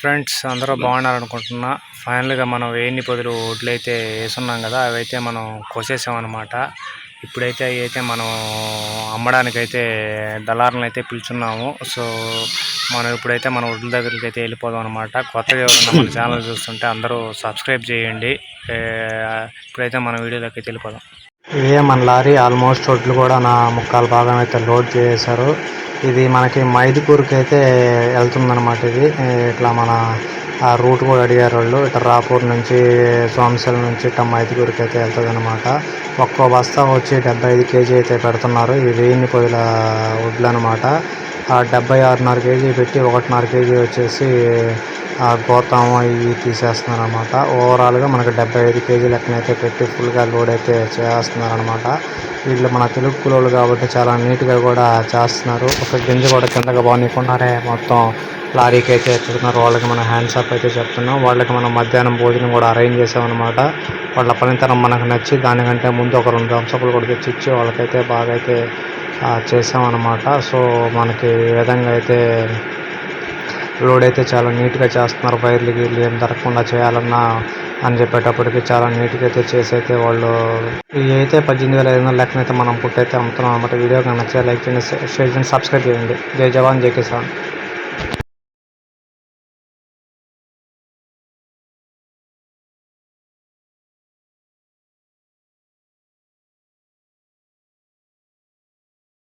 Friends అందరూ బాగున్నారు అనుకుంటున్నా ఫైనల్గా మనం వెయ్యి పదులు వడ్లు అయితే వేసున్నాం కదా అవి అయితే మనం కోసేసాం అనమాట ఇప్పుడైతే అవి అయితే మనం అమ్మడానికి అయితే దళారులను అయితే పిలుచున్నాము. సో మనం ఇప్పుడైతే మన వడ్ల దగ్గరికి అయితే వెళ్ళిపోదాం అనమాట కొత్తగా ఎవరైనా మన ఛానల్ చూస్తుంటే అందరూ సబ్స్క్రైబ్ చేయండి. ఇప్పుడైతే మన వీడియోలోకి అయితే వెళ్ళిపోదాం. ఇదే మన లారీ ఆల్మోస్ట్ వడ్లు కూడా నా ముక్కాల భాగం అయితే లోడ్ చేశారు. ఇది మనకి మైదుపూర్కి అయితే వెళ్తుందన్నమాట ఇది. ఇట్లా మన ఆ రూట్ కూడా అడిగారు వాళ్ళు ఇట్లా రాపూర్ నుంచి సోమశల నుంచి ఇట్లా మైదుకూరుకి అయితే వెళ్తుంది అనమాట ఒక్కో బస్తా వచ్చి డెబ్బై ఐదు కేజీ అయితే పెడుతున్నారు. ఇవి వేయిన్ని పొదిల వడ్లు అనమాట డెబ్బై ఆరున్నర కేజీ పెట్టి ఒకటిన్నర కేజీ వచ్చేసి గోతాము ఇవి తీసేస్తున్నారు ఓవరాల్గా మనకు డెబ్బై ఐదు కేజీ లెక్కనైతే పెట్టి ఫుల్గా లోడ్ అయితే చేస్తున్నారు అనమాట వీళ్ళు మన తెలుగు కులోళ్ళు కాబట్టి చాలా నీట్గా కూడా చేస్తున్నారు. ఒక గింజ కూడా కిందగా బాగున్నారే మొత్తం లారీకి అయితే ఎత్తుతున్నారు. వాళ్ళకి మనం హ్యాండ్స్ అప్ అయితే చెప్తున్నాం. వాళ్ళకి మనం మధ్యాహ్నం భోజనం కూడా అరేంజ్ చేసామన్నమాట. వాళ్ళ పనితనం మనకు నచ్చి దానికంటే ముందు ఒక రెండు దంసపులు కూడా తెచ్చి ఇచ్చి వాళ్ళకైతే బాగా అయితే చేసామన్నమాట సో మనకి ఈ విధంగా అయితే లోడ్ అయితే చాలా నీట్గా చేస్తున్నారు. వైర్లు గీర్లు ఏం దొరకకుండా చేయాలన్నా అని చెప్పేటప్పటికి చాలా నీట్గా అయితే చేసి అయితే వాళ్ళు ఇవి అయితే పద్దెనిమిది వేల ఐదు వందల లెక్కన అయితే మనం పుట్టయితే అమ్ముతున్నాం అనమాట వీడియో కానీ నచ్చితే లైక్ చేయండి షేర్ చేయండి సబ్స్క్రైబ్ చేయండి. జై జవాన్ జై కిసాన్.